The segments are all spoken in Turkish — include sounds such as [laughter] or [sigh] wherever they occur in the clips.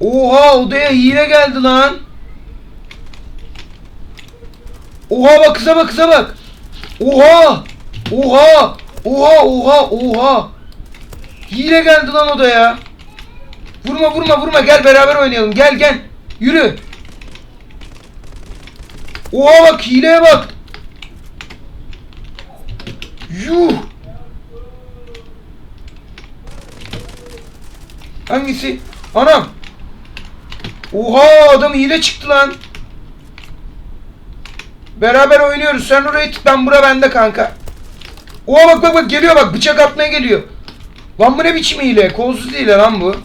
Oha odaya hile geldi lan. Oha bak kıza bak kıza bak. Oha. Oha. Oha oha oha. Hile geldi lan odaya. Vurma vurma vurma gel beraber oynayalım gel gel. Yürü. Oha bak hileye bak. Yuh. Hangisi? Anam. Oha adam hile çıktı lan. Beraber oynuyoruz. Sen oraya tut ben bura bende kanka. Oha bak bak bak geliyor bak bıçak atmaya geliyor. Lan bu ne biçim hile? Kolsuz hile lan bu.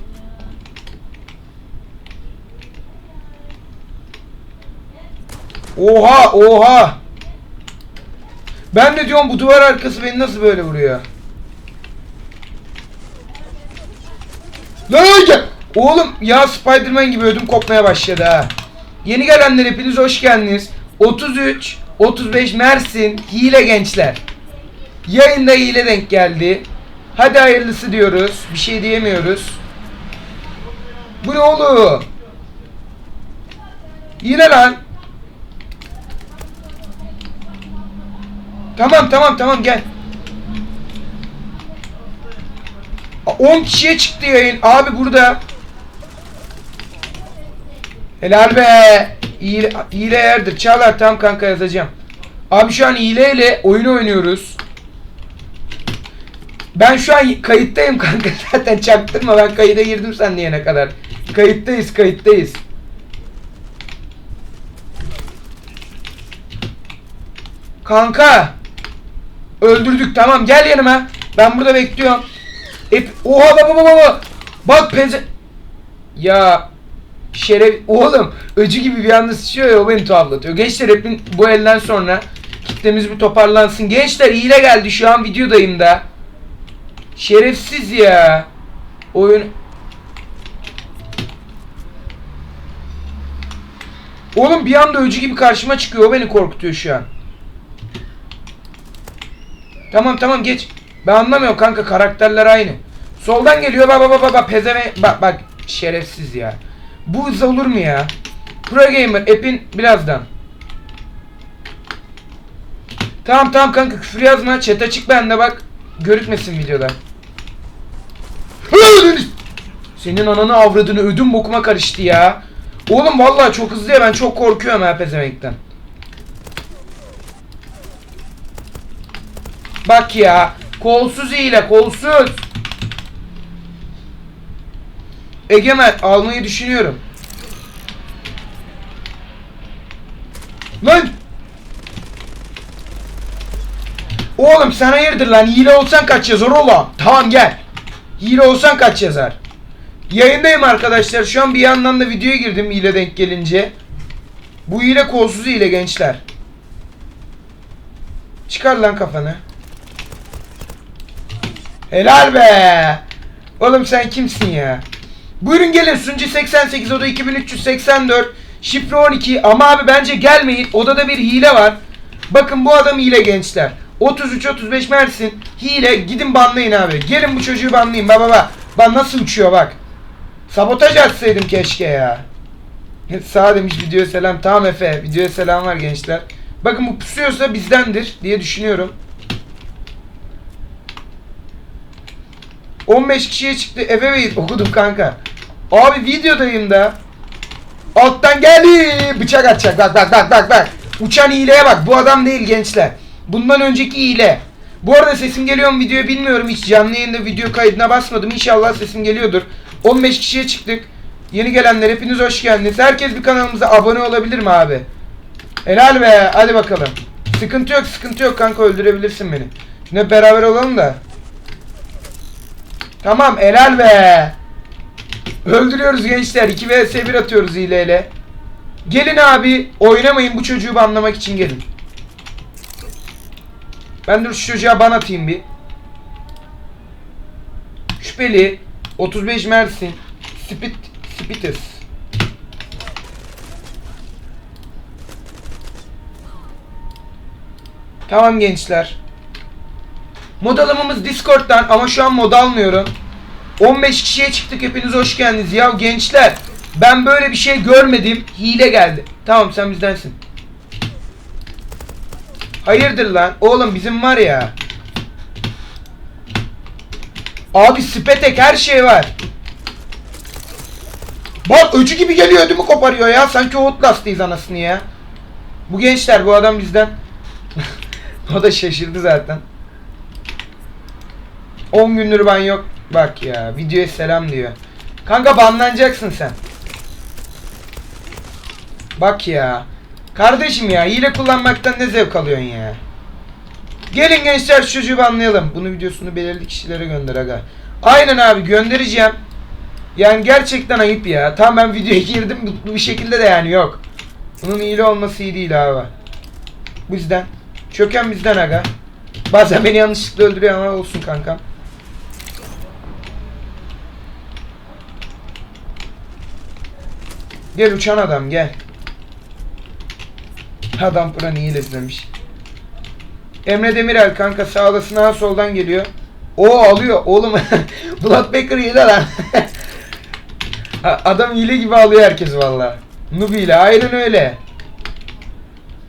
Oha oha. Ben de diyorum bu duvar arkası beni nasıl böyle vuruyor? Lan gel. Oğlum ya Spiderman gibi ödüm kopmaya başladı ha. Yeni gelenler hepiniz hoş geldiniz. 33, 35 Mersin hile gençler. Yayında hile denk geldi. Hadi hayırlısı diyoruz. Bir şey diyemiyoruz. Bu ne oğlum? Yine lan. Tamam tamam tamam gel. A, 10 kişiye çıktı yayın. Abi burada. Helal be. Hile, hile yerdir. Çağlar tam kanka yazacağım. Abi şu an hileyle oyun oynuyoruz. Ben şu an kayıttayım kanka [laughs] zaten çaktırma ben kayıda girdim sen diyene kadar. Kayıttayız kayıttayız. Kanka. Öldürdük tamam gel yanıma. Ben burada bekliyorum. Hep oha baba baba baba. Bak peze ya şeref oğlum öcü gibi bir anda sıçıyor ya o beni tuhaflatıyor. Gençler hepin bu elden sonra kitlemiz bir toparlansın. Gençler hile geldi şu an videodayım da. Şerefsiz ya. Oyun Oğlum bir anda öcü gibi karşıma çıkıyor. O beni korkutuyor şu an. Tamam tamam geç. Ben anlamıyorum kanka karakterler aynı. Soldan geliyor baba baba baba pezeme bak bak şerefsiz ya. Bu hız olur mu ya? Pro Gamer app'in birazdan. Tamam tamam kanka küfür yazma. Chat açık bende bak. Görükmesin videoda. Senin ananı avradını ödüm bokuma karıştı ya. Oğlum vallahi çok hızlı ya ben çok korkuyorum ha pezemekten. Bak ya. Kolsuz hile kolsuz. Egemen almayı düşünüyorum. Lan! Oğlum sen hayırdır lan hile olsan kaç yazar oğlum? Tamam gel. Hile olsan kaç yazar? Yayındayım arkadaşlar. Şu an bir yandan da videoya girdim hile denk gelince. Bu hile kolsuz hile gençler. Çıkar lan kafanı. Helal be. Oğlum sen kimsin ya? Buyurun gelin sunucu 88 oda 2384 şifre 12 ama abi bence gelmeyin odada bir hile var. Bakın bu adam hile gençler. 33 35 Mersin hile gidin banlayın abi. Gelin bu çocuğu banlayın baba baba. Bak nasıl uçuyor bak. Sabotaj atsaydım keşke ya. [laughs] Sağ demiş videoya selam. Tamam Efe videoya selam var gençler. Bakın bu pusuyorsa bizdendir diye düşünüyorum. 15 kişiye çıktı. Efe Bey okudum kanka. Abi videodayım da. Alttan geldi. Bıçak atacak. Bak bak bak bak bak. Uçan hileye bak. Bu adam değil gençler. Bundan önceki hile. Bu arada sesim geliyor mu videoya bilmiyorum. Hiç canlı yayında video kaydına basmadım. İnşallah sesim geliyordur. 15 kişiye çıktık. Yeni gelenler hepiniz hoş geldiniz. Herkes bir kanalımıza abone olabilir mi abi? Helal be. Hadi bakalım. Sıkıntı yok sıkıntı yok kanka öldürebilirsin beni. Şimdi beraber olalım da. Tamam helal be. Öldürüyoruz gençler. 2 vs 1 atıyoruz hileyle. Gelin abi. Oynamayın bu çocuğu banlamak için gelin. Ben dur şu çocuğa ban atayım bir. Şüpheli. 35 Mersin. Spit. Spitis. Tamam gençler. Mod alımımız Discord'dan ama şu an mod almıyorum. 15 kişiye çıktık hepiniz hoş geldiniz. Ya gençler Ben böyle bir şey görmedim. Hile geldi. Tamam sen bizdensin. Hayırdır lan? Oğlum bizim var ya. Abi spetek her şey var. Bak öcü gibi geliyor ödümü koparıyor ya. Sanki Outlast'ıyız anasını ya. Bu gençler bu adam bizden. [laughs] o da şaşırdı zaten. 10 gündür ben yok. Bak ya videoya selam diyor. Kanka banlanacaksın sen. Bak ya. Kardeşim ya hile kullanmaktan ne zevk alıyorsun ya. Gelin gençler çocuğu banlayalım. Bunu videosunu belirli kişilere gönder aga. Aynen abi göndereceğim. Yani gerçekten ayıp ya. Tamam ben videoya girdim mutlu bir şekilde de yani yok. Bunun hile olması iyi değil abi. Bizden. Çöken bizden aga. Bazen beni yanlışlıkla öldürüyor ama olsun kankam. Gel uçan adam gel. Adam buranı iyi izlemiş. Emre Demirel kanka sağ olasın ha soldan geliyor. O alıyor oğlum. [laughs] Blood Baker hile lan. [laughs] Adam hile gibi alıyor herkes valla. Noob hile aynen öyle.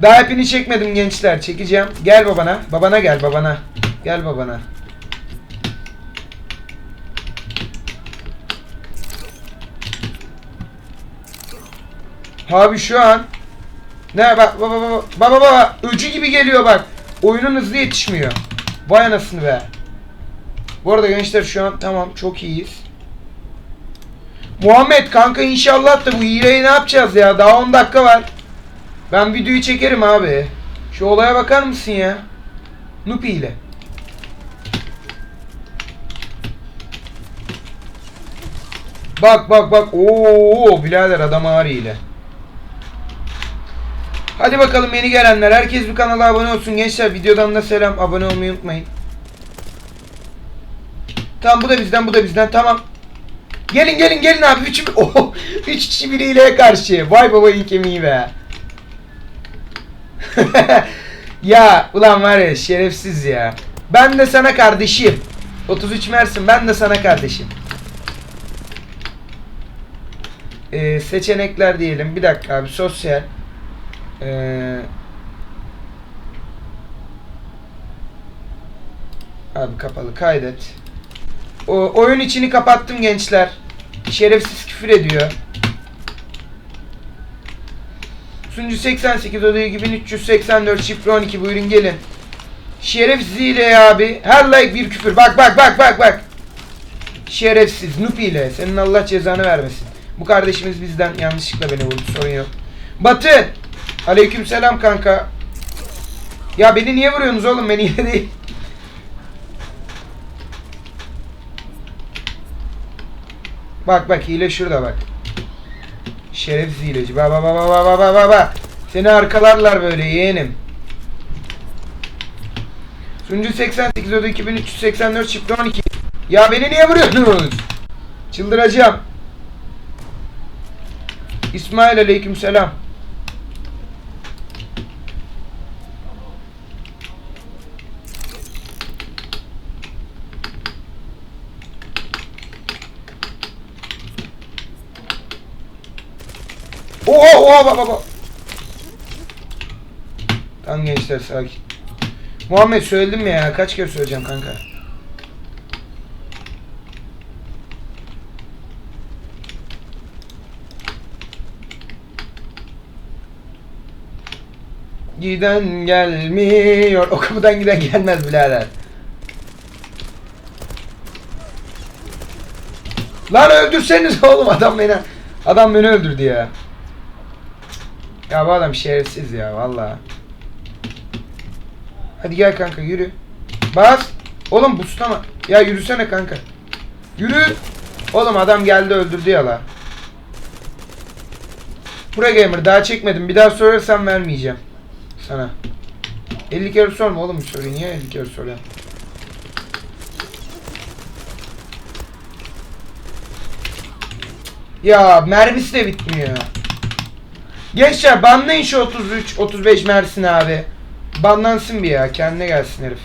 Daha hepini çekmedim gençler çekeceğim. Gel babana. Babana gel babana. Gel babana. Abi şu an ne bak baba baba baba baba öcü gibi geliyor bak. Oyunun hızlı yetişmiyor. Vay anasını be. Bu arada gençler şu an tamam çok iyiyiz. Muhammed kanka inşallah da bu hileyi ne yapacağız ya? Daha 10 dakika var. Ben videoyu çekerim abi. Şu olaya bakar mısın ya? Noob hile. Bak bak bak. Oo birader adam ağır hile. Hadi bakalım yeni gelenler. Herkes bir kanala abone olsun. Gençler videodan da selam. Abone olmayı unutmayın. Tamam bu da bizden bu da bizden. Tamam. Gelin gelin gelin abi. Üç, [laughs] oh, üç kişi biriyle karşı. Vay baba kemiği be. [laughs] ya ulan var ya şerefsiz ya. Ben de sana kardeşim. 33 Mersin ben de sana kardeşim. Ee, seçenekler diyelim. Bir dakika abi sosyal. Ee, abi kapalı kaydet. O, oyun içini kapattım gençler. Şerefsiz küfür ediyor. Sunucu 88 odaya gibi 384 şifre 12 buyurun gelin. Şerefsiz ile abi. Her like bir küfür. Bak bak bak bak bak. Şerefsiz noob ile. Senin Allah cezanı vermesin. Bu kardeşimiz bizden yanlışlıkla beni vurdu sorun yok. Batı. Aleyküm selam kanka. Ya beni niye vuruyorsunuz oğlum? Beni yine değil. Bak bak hile şurada bak. Şerefsiz hileci. Bak bak bak bak bak bak bak bak. Seni arkalarlar böyle yeğenim. Sunucu 88 öde 2384 şifre 12. Ya beni niye vuruyorsunuz? Çıldıracağım. İsmail aleyküm selam. Oha bak bak. Tamam gençler sakin. Muhammed söyledim mi ya? Kaç kere söyleyeceğim kanka? Giden gelmiyor. O kapıdan giden gelmez birader. Lan öldürseniz oğlum adam beni. Adam beni öldürdü ya. Ya bu adam şerefsiz ya valla. Hadi gel kanka yürü. Bas. Oğlum buslama. Ya yürüsene kanka. Yürü. Oğlum adam geldi öldürdü ya la. Pro Gamer daha çekmedim. Bir daha sorarsan vermeyeceğim. Sana. 50 kere sorma oğlum bu soruyu. Niye 50 kere soruyorsun? Ya mermisi de bitmiyor. Gençler banlayın şu 33 35 Mersin abi. Banlansın bir ya kendine gelsin herif.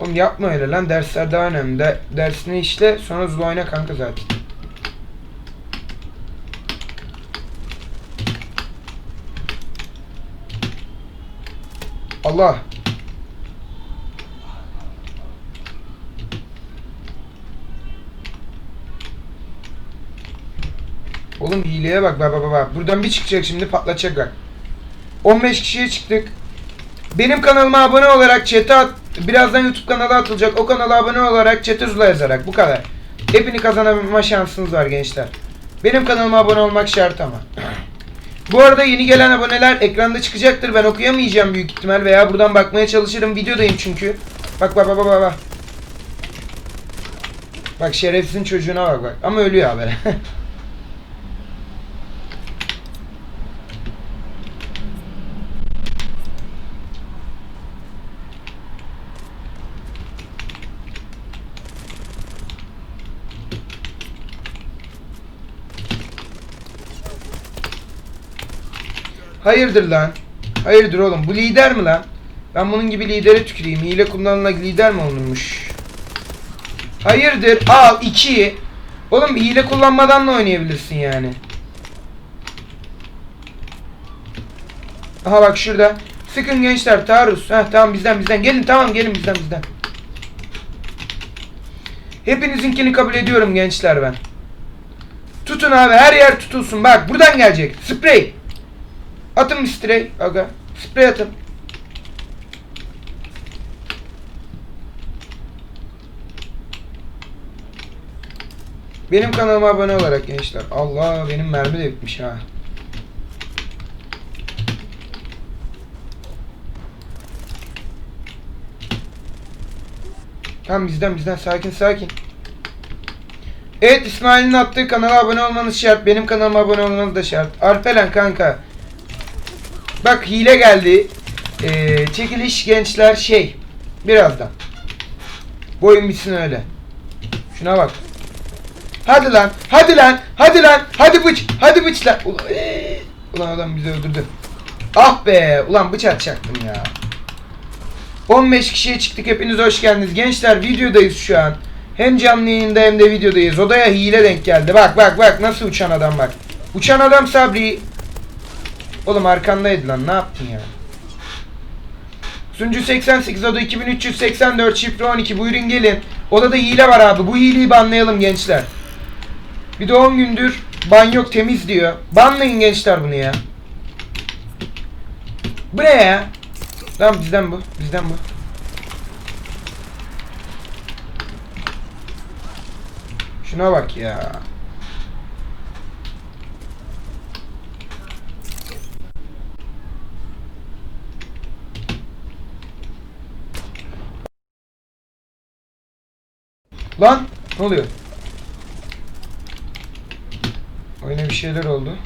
Oğlum yapma öyle lan dersler daha önemli. De dersini işle sonra zula oyna kanka zaten. Allah. Oğlum hileye bak bak bak bak. Buradan bir çıkacak şimdi patlatacak bak. 15 kişiye çıktık. Benim kanalıma abone olarak chat'e at, birazdan YouTube kanalı atılacak. O kanala abone olarak chat'e Zula yazarak bu kadar. Hepini kazanabilme şansınız var gençler. Benim kanalıma abone olmak şart ama. [clears throat] Bu arada yeni gelen aboneler ekranda çıkacaktır. Ben okuyamayacağım büyük ihtimal veya buradan bakmaya çalışırım. Videodayım çünkü. Bak bak bak bak bak. Bak şerefsizin çocuğuna bak bak. Ama ölüyor habere. [laughs] Hayırdır lan? Hayırdır oğlum? Bu lider mi lan? Ben bunun gibi lidere tüküreyim. Hile kullanılan lider mi olunmuş? Hayırdır? Al 2. Oğlum hile kullanmadan da oynayabilirsin yani. Aha bak şurada. Sıkın gençler taarruz. Heh tamam bizden bizden. Gelin tamam gelin bizden bizden. Hepinizinkini kabul ediyorum gençler ben. Tutun abi her yer tutulsun. Bak buradan gelecek. Sprey. Atın bir sprey aga. Sprey atın. Benim kanalıma abone olarak gençler. Allah benim mermi de bitmiş ha. Tamam bizden bizden sakin sakin. Evet İsmail'in attığı kanala abone olmanız şart. Benim kanalıma abone olmanız da şart. Alperen kanka. Bak hile geldi. Ee, çekiliş gençler şey. Birazdan. Bu oyun bitsin öyle. Şuna bak. Hadi lan. Hadi lan. Hadi lan. Hadi bıç. Hadi bıç lan. Ee, ulan adam bizi öldürdü. Ah be. Ulan bıç atacaktım ya. 15 kişiye çıktık. Hepiniz hoş geldiniz. Gençler videodayız şu an. Hem canlı yayında hem de videodayız. Odaya hile denk geldi. Bak bak bak nasıl uçan adam bak. Uçan adam Sabri. Oğlum arkandaydı lan ne yaptın ya? Sunucu 88 oda 2384 şifre 12 buyurun gelin. Odada hile var abi bu hileyi banlayalım gençler. Bir de 10 gündür ban yok temiz diyor. Banlayın gençler bunu ya. Bu ne ya? Tamam bizden bu bizden bu. Şuna bak ya. Lan ne oluyor? Oyuna bir şeyler oldu.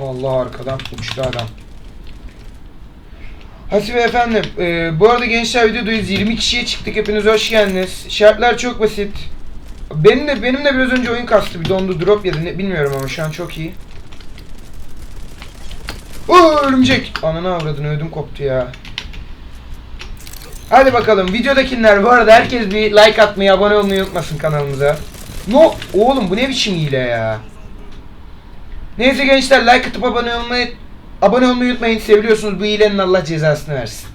Allah arkadan uçtu adam. Hasibe efendim, e, bu arada gençler videodayız. 20 kişiye çıktık. Hepiniz hoş geldiniz. Şartlar çok basit. Benim de benim de biraz önce oyun kastı. Bir dondu drop yedi. Ne, bilmiyorum ama şu an çok iyi. Oo örümcek. Ananı avradını ödüm koptu ya. Hadi bakalım videodakiler bu arada herkes bir like atmayı, abone olmayı unutmasın kanalımıza. No, oğlum bu ne biçim hile ya. Neyse gençler like atıp abone olmayı abone olmayı unutmayın. Seviyorsunuz bu hilenin Allah cezasını versin.